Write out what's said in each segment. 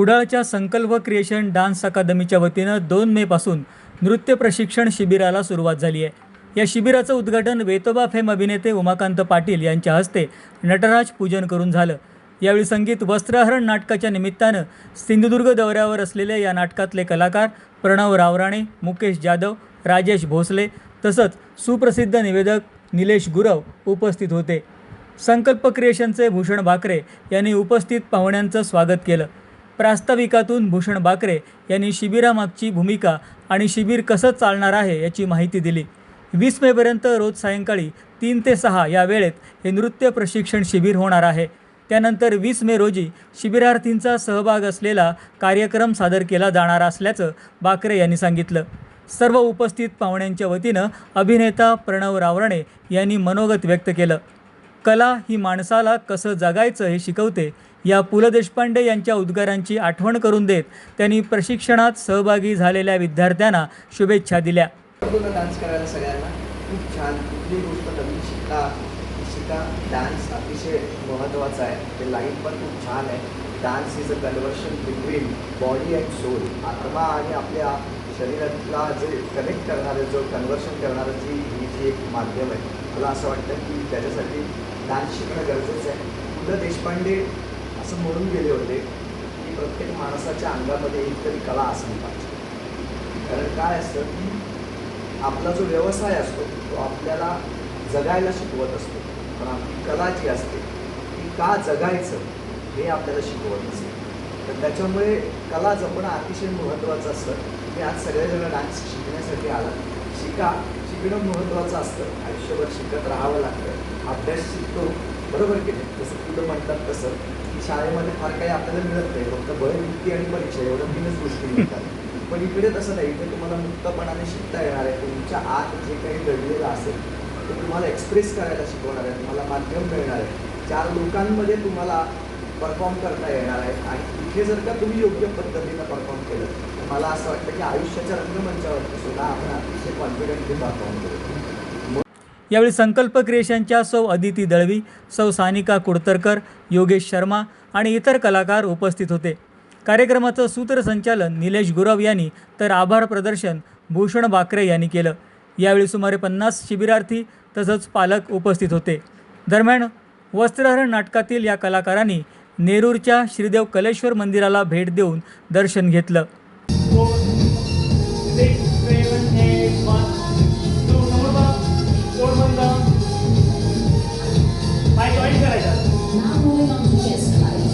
कुडाळच्या संकल्प creation dance अकादमीच्या वतीनं दोन मेपासून नृत्य प्रशिक्षण शिबिराला सुरुवात झाली आहे. या शिबिराचं उद्घाटन वेतोबा फेम अभिनेते उमाकांत पाटील यांच्या हस्ते नटराज पूजन करून झालं. यावेळी संगीत वस्त्रहरण नाटकाच्या निमित्तानं सिंधुदुर्ग दौऱ्यावर असलेले या नाटकातले कलाकार प्रणव रावराणे मुकेश जाधव राजेश भोसले तसंच सुप्रसिद्ध निवेदक निलेश गुरव उपस्थित होते. संकल्प क्रिएशनचे भूषण भाकरे यांनी उपस्थित पाहुण्यांचं स्वागत केलं. प्रास्ताविकातून भूषण बाकरे यांनी शिबिरामागची भूमिका आणि शिबिर कसं चालणार आहे याची माहिती दिली. वीस मेपर्यंत रोज सायंकाळी तीन ते सहा या वेळेत हे नृत्य प्रशिक्षण शिबिर होणार आहे. त्यानंतर वीस मे रोजी शिबिरार्थींचा सहभाग असलेला कार्यक्रम सादर केला जाणार असल्याचं बाकरे यांनी सांगितलं. सर्व उपस्थित पाहुण्यांच्या वतीनं अभिनेता प्रणव रावरणे यांनी मनोगत व्यक्त केलं. कला ही माणसाला कसं जगायचं हे शिकवते या पु ल देशपांडे यांच्या उद्गारांची आठवण करून देत त्यांनी प्रशिक्षणात सहभागी झालेल्या विद्यार्थ्यांना शुभेच्छा दिल्या. डान्स करायला सगळ्यांना खूप छान कुठली गोष्ट तुम्ही शिका शिका डान्स अतिशय महत्त्वाचा आहे. ते लाईफ पण खूप छान आहे. Dance is a conversion between body and soul आत्मा आणि आपल्या शरीराला जे कनेक्ट करणारं जो कन्वर्शन करणारं जी ही जी एक माध्यम आहे मला असं वाटतं की त्याच्यासाठी डान्स शिकणं गरजेचं आहे. पु ल देशपांडे असं म्हणून गेले होते की प्रत्येक माणसाच्या अंगामध्ये एक तरी कला असली पाहिजे. कारण काय असतं की आपला जो व्यवसाय असतो तो आपल्याला जगायला शिकवत असतो. पण आपली कला जी असते ती का जगायचं हे आपल्याला शिकवत असते तर त्याच्यामुळे कला जपणं अतिशय महत्त्वाचं असतं मी आज सगळेजण डान्स शिकण्यासाठी आला शिका शिकणं महत्त्वाचं असतं. आयुष्यभर शिकत राहावं लागतं. अभ्यास शिकतो. बरोबर की नाही? जसं तुला म्हणतात तसं. की शाळेमध्ये फार काही आपल्याला मिळत नाही. फक्त बळवृत्ती आणि परीक्षा एवढं तीनच गोष्टी मिळतात. पण इकडे तसं नाही. इकडे तुम्हाला मुक्तपणाने शिकता येणार आहे. तुमच्या आत जे काही घडलेलं असेल ते तुम्हाला एक्सप्रेस करायला शिकवणार आहे. तुम्हाला माध्यम मिळणार आहे. चार लोकांमध्ये तुम्हाला परफॉर्म करता येणार आहे. आणि इथे जर का तुम्ही योग्य पद्धतीनं परफॉर्म केलं तर मला असं वाटतं की आयुष्याच्या रंगमंचावरती सुद्धा आपण अतिशय कॉन्फिडेंटली परफॉर्म करू. यावेळी संकल्प क्रिएशनच्या सौ अदिती दळवी सौ सानिका कुडतरकर योगेश शर्मा आणि इतर कलाकार उपस्थित होते. कार्यक्रमाचं सूत्रसंचालन निलेश गुरव यांनी तर आभार प्रदर्शन भूषण बाकरे यांनी केलं. यावेळी सुमारे पन्नास शिबिरार्थी तसंच पालक उपस्थित होते. दरम्यान वस्त्रहरण नाटकातील या कलाकारांनी नेरूरच्या श्रीदेव कलेश्वर मंदिराला भेट देऊन दर्शन घेतलं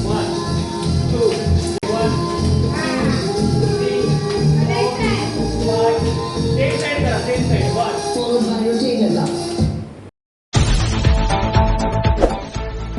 One.